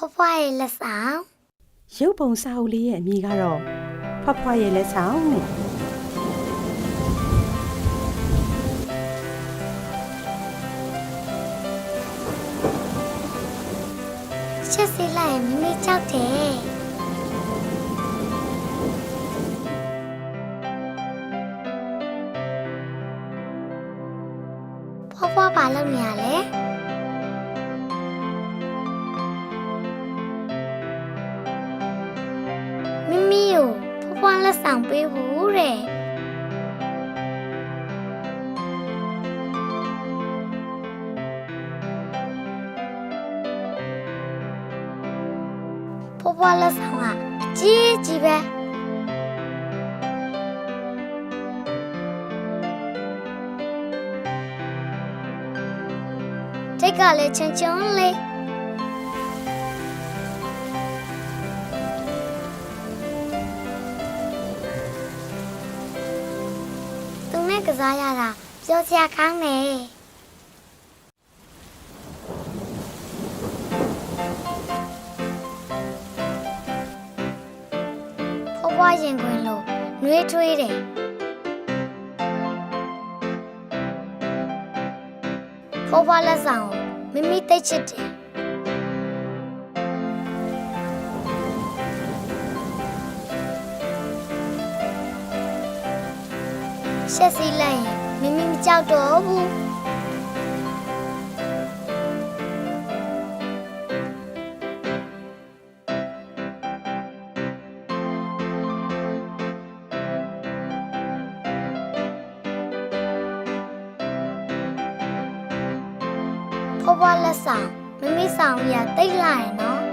ဖွားဖွားရဲ့လက်ဆောင်ရုပ်ပုံစာအုပ်လေးရဲ့အမည်ကတော့ဖွားဖွားရဲ့လက်ဆောင်နဲ့ရှက်စီလိုက်ရင်မမေကြောက်တယ်ဖွားဖွားပါလို့နေရလဲ ဖွားဖွားလက်ဆောင်ပေးဖို့တဲ့ဖွားဖွားလက်ဆောင်ကအကြီးကြီးပဲတိတ်ကလည်းချွန်ချွန်လေး နဲ့ကစားရတာပြောစရာကောင်းတယ်ဖွားဖွားရင်ခွင်လို့နှွေးထွေးတယ်ဖွားဖွားလက်ဆောင်ကိုမိမိသိချစ်တယ် ရှက်စီလိုက်ရင်မိမိမကြောက်တော့ဘူးဖွားဖွားလက်ဆောင်မမေဆောင်ကြီးကတိတ်လာရင်နော်